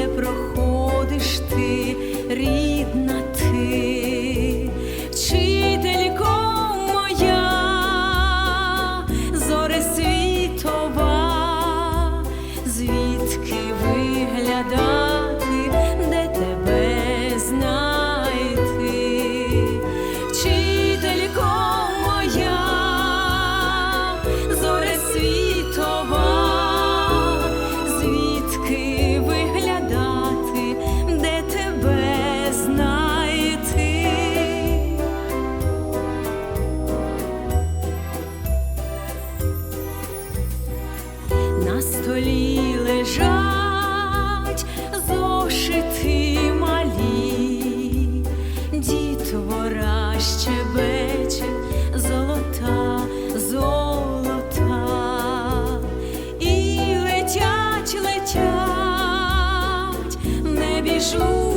не проходить. на столі лежать зошити малі, дітвора щебече золота, золота, і летять, летять, не біжуть.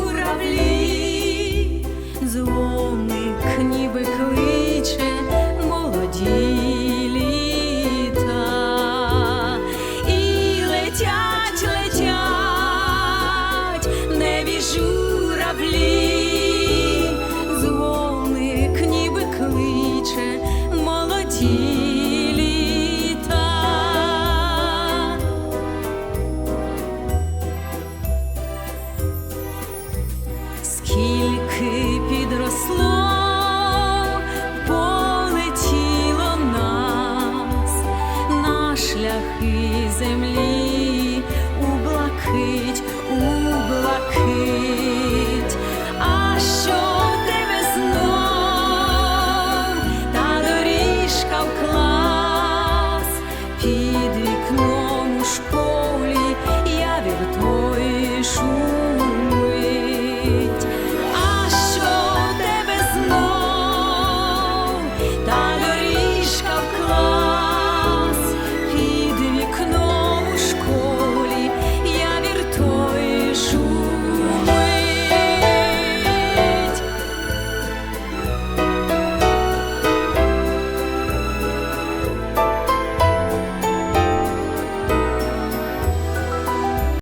підросло.